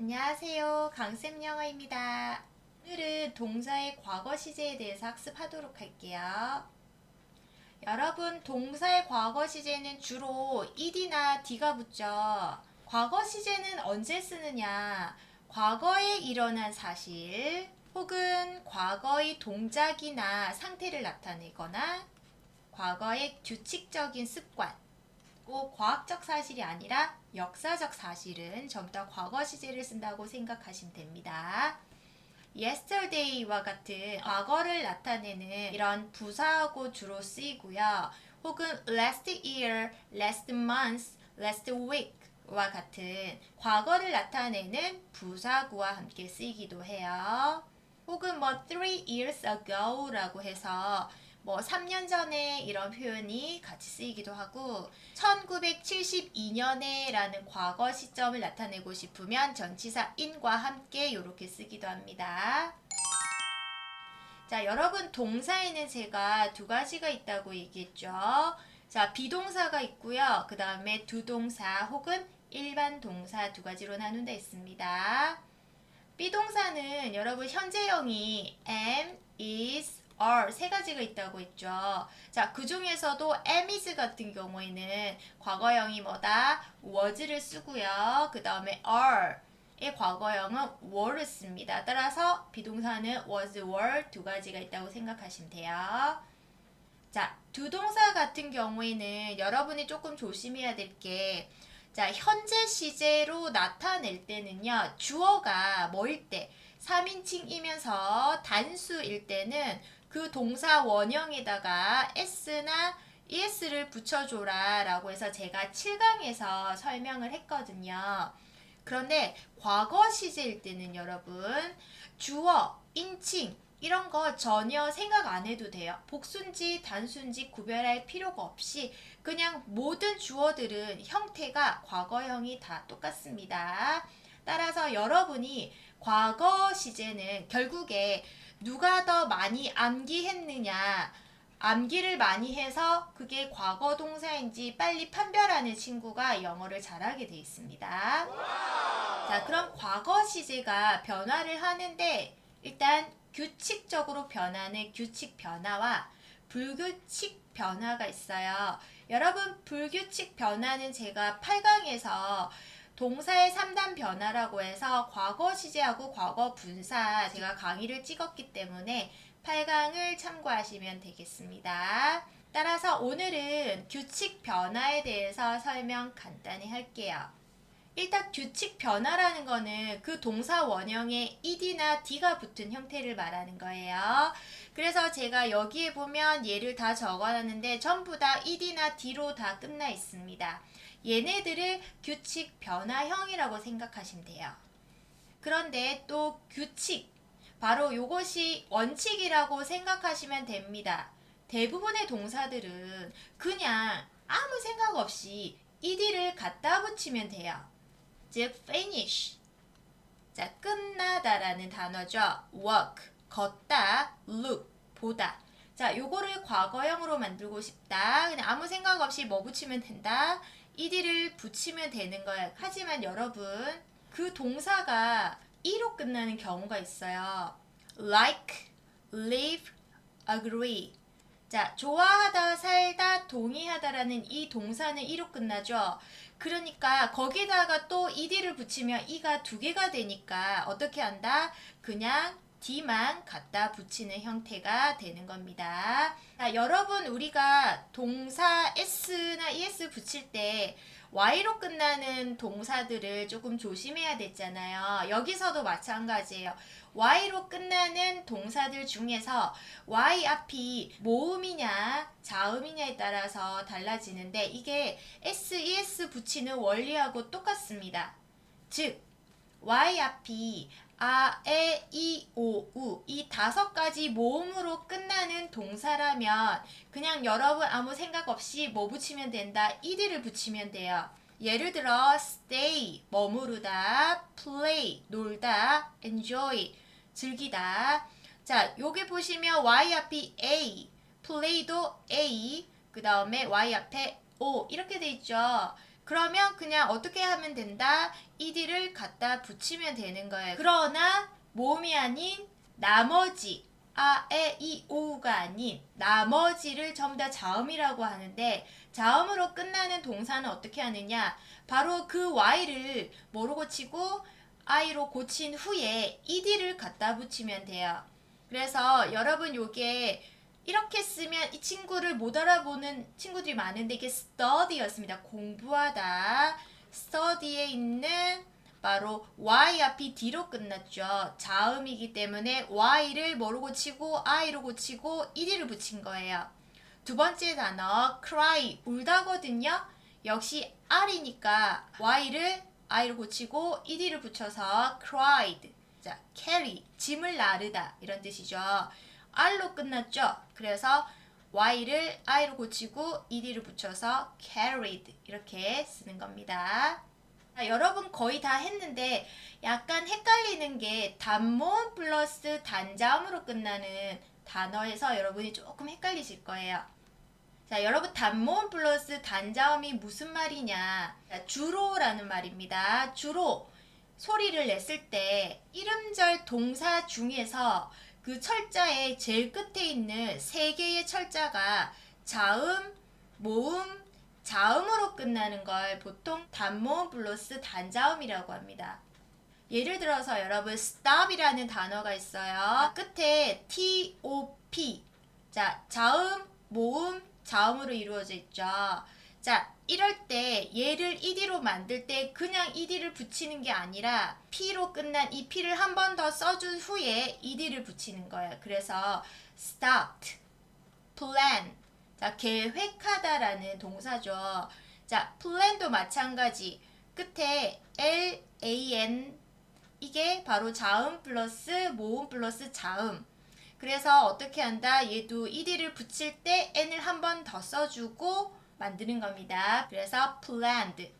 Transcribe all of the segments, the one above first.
안녕하세요. 강쌤 영어입니다. 오늘은 동사의 과거 시제에 대해서 학습하도록 할게요. 여러분, 동사의 과거 시제는 주로 ed나 d가 붙죠. 과거 시제는 언제 쓰느냐? 과거에 일어난 사실 혹은 과거의 동작이나 상태를 나타내거나 과거의 규칙적인 습관 꼭 과학적 사실이 아니라 역사적 사실은 전부 다 과거 시제를 쓴다고 생각하시면 됩니다. yesterday와 같은 과거를 나타내는 이런 부사하고 주로 쓰이고요. 혹은 last year, last month, last week와 같은 과거를 나타내는 부사구와 함께 쓰이기도 해요. 혹은 뭐 three years ago라고 해서 뭐 3년 전에 이런 표현이 같이 쓰이기도 하고 1972년에 라는 과거 시점을 나타내고 싶으면 전치사 in과 함께 이렇게 쓰기도 합니다. 자, 여러분 동사에는 제가 두 가지가 있다고 얘기했죠. 자, 비동사가 있고요. 그 다음에 두동사 혹은 일반 동사 두 가지로 나눈다 있습니다. 비동사는 여러분 현재형이 am, is, are 세 가지가 있다고 했죠. 자, 그 중에서도 is 같은 경우에는 과거형이 뭐다? was를 쓰고요. 그 다음에 are 의 과거형은 were를 씁니다. 따라서 비동사는 was, were 두 가지가 있다고 생각하시면 돼요. 자, 두 동사 같은 경우에는 여러분이 조금 조심해야 될 게, 자, 현재 시제로 나타낼 때는요, 주어가 뭐일 때, 3인칭이면서 단수일 때는 그 동사 원형에다가 s나 es를 붙여줘라 라고 해서 제가 7강에서 설명을 했거든요. 그런데 과거 시제일 때는 여러분 주어, 인칭 이런 거 전혀 생각 안 해도 돼요. 복수인지 단수인지 구별할 필요가 없이 그냥 모든 주어들은 형태가 과거형이 다 똑같습니다. 따라서 여러분이 과거 시제는 결국에 누가 더 많이 암기했느냐 암기를 많이 해서 그게 과거 동사인지 빨리 판별하는 친구가 영어를 잘하게 돼 있습니다. 자, 그럼 과거 시제가 변화를 하는데 일단 규칙적으로 변하는 규칙 변화와 불규칙 변화가 있어요. 여러분, 불규칙 변화는 제가 8강에서 동사의 3단 변화라고 해서 과거 시제하고 과거 분사 제가 강의를 찍었기 때문에 8강을 참고하시면 되겠습니다. 따라서 오늘은 규칙 변화에 대해서 설명 간단히 할게요. 일단 규칙 변화라는 거는 그 동사 원형에 ed나 d가 붙은 형태를 말하는 거예요. 그래서 제가 여기에 보면 예를 다 적어놨는데 전부 다 ed나 d로 다 끝나 있습니다. 얘네들을 규칙 변화형이라고 생각하시면 돼요. 그런데 또 규칙, 바로 이것이 원칙이라고 생각하시면 됩니다. 대부분의 동사들은 그냥 아무 생각 없이 ed를 갖다 붙이면 돼요. 즉 finish. 자, 끝나다라는 단어죠. walk, 걷다, look, 보다. 자, 요거를 과거형으로 만들고 싶다. 그냥 아무 생각 없이 뭐 붙이면 된다. ed를 붙이면 되는 거예요. 하지만 여러분, 그 동사가 e로 끝나는 경우가 있어요. like, live, agree. 자, 좋아하다, 살다, 동의하다라는 이 동사는 이로 끝나죠. 그러니까 거기다가 또 ed를 붙이면 e가 두 개가 되니까 어떻게 한다? 그냥 d만 갖다 붙이는 형태가 되는 겁니다. 자, 여러분 우리가 동사 s나 es 붙일 때 y로 끝나는 동사들을 조금 조심해야 됐잖아요. 여기서도 마찬가지예요. y로 끝나는 동사들 중에서 y 앞이 모음이냐 자음이냐에 따라서 달라지는데 이게 s, es 붙이는 원리하고 똑같습니다. 즉 y 앞이 아, 에, 이, 오, 우 이 다섯 가지 모음으로 끝나는 동사라면 그냥 여러분 아무 생각 없이 뭐 붙이면 된다? ed를 붙이면 돼요. 예를 들어 stay 머무르다, play 놀다, enjoy 즐기다. 자, 여기 보시면 y 앞이 a, play도 a, 그 다음에 y 앞에 o 이렇게 돼 있죠. 그러면 그냥 어떻게 하면 된다? ed를 갖다 붙이면 되는 거예요. 그러나 모음이 아닌 나머지 아, 에, 이, 오가 아닌 나머지를 전부 다 자음이라고 하는데 자음으로 끝나는 동사는 어떻게 하느냐? 바로 그 y를 뭐로 고치고 i로 고친 후에 ed를 갖다 붙이면 돼요. 그래서 여러분 요게 이렇게 쓰면 이 친구를 못 알아보는 친구들이 많은데 이게 study였습니다. 공부하다. study에 있는 바로 y 앞이 d로 끝났죠. 자음이기 때문에 y를 뭐로 고치고 i로 고치고 ed를 붙인 거예요. 두 번째 단어 cry 울다거든요. 역시 r이니까 y를 i로 고치고 ed를 붙여서 cried. 자, carry 짐을 나르다 이런 뜻이죠. R로 끝났죠. 그래서 y를 i로 고치고 ed를 붙여서 carried 이렇게 쓰는 겁니다. 자, 여러분 거의 다 했는데 약간 헷갈리는 게 단모음 플러스 단자음으로 끝나는 단어에서 여러분이 조금 헷갈리실 거예요. 자, 여러분 단모음 플러스 단자음이 무슨 말이냐? 자, 주로라는 말입니다. 주로 소리를 냈을 때 이름절 동사 중에서 그 철자의 제일 끝에 있는 세 개의 철자가 자음, 모음, 자음으로 끝나는 걸 보통 단모음 플러스 단자음이라고 합니다. 예를 들어서 여러분 stop이라는 단어가 있어요. 끝에 top 자 자음, 모음, 자음으로 이루어져 있죠. 자 이럴 때 얘를 ed로 만들 때 그냥 ed를 붙이는 게 아니라 p로 끝난 이 p를 한 번 더 써준 후에 ed를 붙이는 거예요. 그래서 start, plan 자, 계획하다라는 동사죠. 자, plan도 마찬가지. 끝에 L, A, N 이게 바로 자음 플러스 모음 플러스 자음. 그래서 어떻게 한다? 얘도 ed를 붙일 때 n을 한 번 더 써주고 만드는 겁니다. 그래서 planned,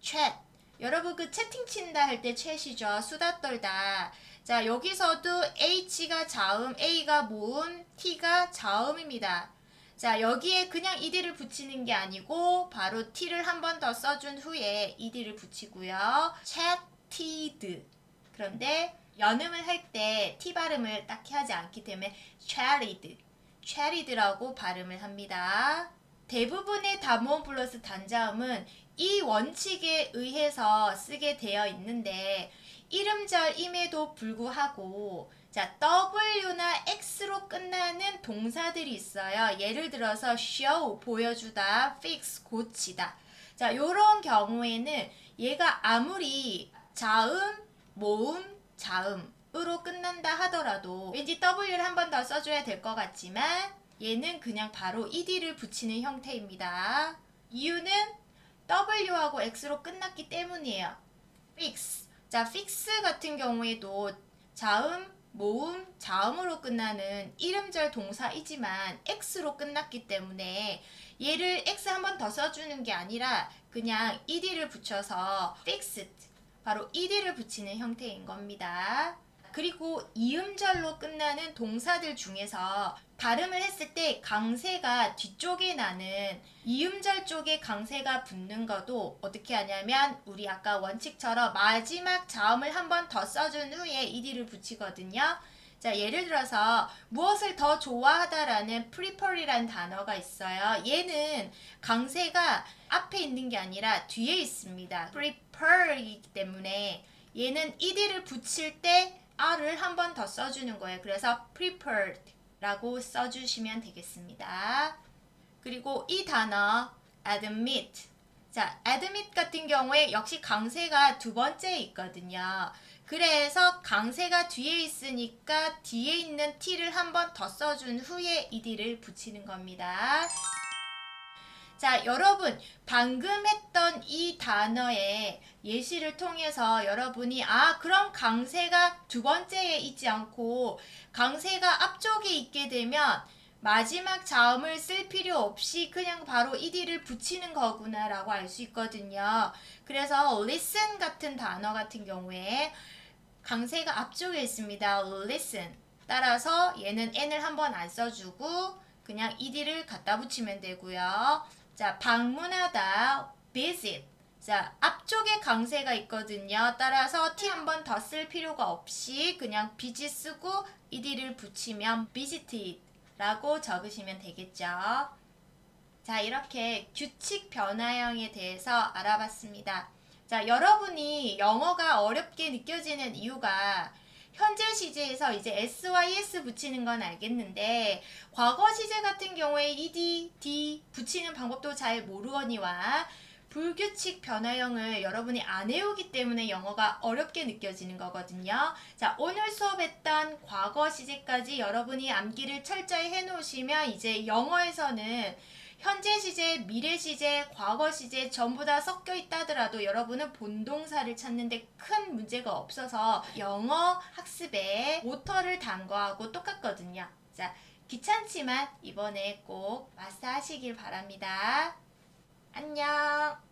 chat. 여러분 그 채팅 친다 할 때 chat이죠. 수다 떨다. 자 여기서도 h가 자음, a가 모음, t가 자음입니다. 자, 여기에 그냥 ed를 붙이는 게 아니고 바로 t를 한 번 더 써준 후에 ed를 붙이고요. chatted. 그런데 연음을 할 때 t 발음을 딱히 하지 않기 때문에 chatted, chatted라고 발음을 합니다. 대부분의 단모음 플러스 단자음은 이 원칙에 의해서 쓰게 되어 있는데 이름절임에도 불구하고 자, W나 X로 끝나는 동사들이 있어요. 예를 들어서 show, 보여주다, fix, 고치다. 자, 요런 경우에는 얘가 아무리 자음, 모음, 자음으로 끝난다 하더라도 왠지 W를 한 번 더 써줘야 될 것 같지만 얘는 그냥 바로 ed를 붙이는 형태입니다. 이유는 W하고 X로 끝났기 때문이에요. fix. 자, fix 같은 경우에도 자음, 모음, 자음으로 끝나는 이름절 동사이지만 x로 끝났기 때문에 얘를 x 한 번 더 써주는 게 아니라 그냥 ed를 붙여서 fixed 바로 ed를 붙이는 형태인 겁니다. 그리고 이음절로 끝나는 동사들 중에서 발음을 했을 때 강세가 뒤쪽에 나는 이음절 쪽에 강세가 붙는 것도 어떻게 하냐면 우리 아까 원칙처럼 마지막 자음을 한 번 더 써준 후에 ed를 붙이거든요. 자, 예를 들어서 무엇을 더 좋아하다라는 prefer이라는 단어가 있어요. 얘는 강세가 앞에 있는 게 아니라 뒤에 있습니다. prefer이기 때문에 얘는 ed를 붙일 때 r을 한 번 더 써주는 거예요. 그래서 prepared라고 써주시면 되겠습니다. 그리고 이 단어 admit. 자, admit 같은 경우에 역시 강세가 두 번째에 있거든요. 그래서 강세가 뒤에 있으니까 뒤에 있는 t를 한 번 더 써준 후에 ed를 붙이는 겁니다. 자, 여러분, 방금 했던 이 단어의 예시를 통해서 여러분이, 아, 그럼 강세가 두 번째에 있지 않고 강세가 앞쪽에 있게 되면 마지막 자음을 쓸 필요 없이 그냥 바로 ed를 붙이는 거구나 라고 알 수 있거든요. 그래서 listen 같은 단어 같은 경우에 강세가 앞쪽에 있습니다. listen. 따라서 얘는 n을 한번 안 써주고 그냥 ed를 갖다 붙이면 되고요. 자, 방문하다, visit. 자, 앞쪽에 강세가 있거든요. 따라서 T 한 번 더 쓸 필요가 없이 그냥 비지 쓰고 ed를 붙이면 visited.라고 적으시면 되겠죠. 자, 이렇게 규칙 변화형에 대해서 알아봤습니다. 자, 여러분이 영어가 어렵게 느껴지는 이유가 시제에서 이제 SYS 붙이는 건 알겠는데 과거 시제 같은 경우에 ED, D 붙이는 방법도 잘 모르거니와 불규칙 변화형을 여러분이 안 외우기 때문에 영어가 어렵게 느껴지는 거거든요. 자, 오늘 수업했던 과거 시제까지 여러분이 암기를 철저히 해놓으시면 이제 영어에서는 현재 시제, 미래 시제, 과거 시제 전부 다 섞여 있다 하더라도 여러분은 본동사를 찾는데 큰 문제가 없어서 영어 학습에 모터를 단 거하고 똑같거든요. 자, 귀찮지만 이번에 꼭 마스터하시길 바랍니다. 안녕.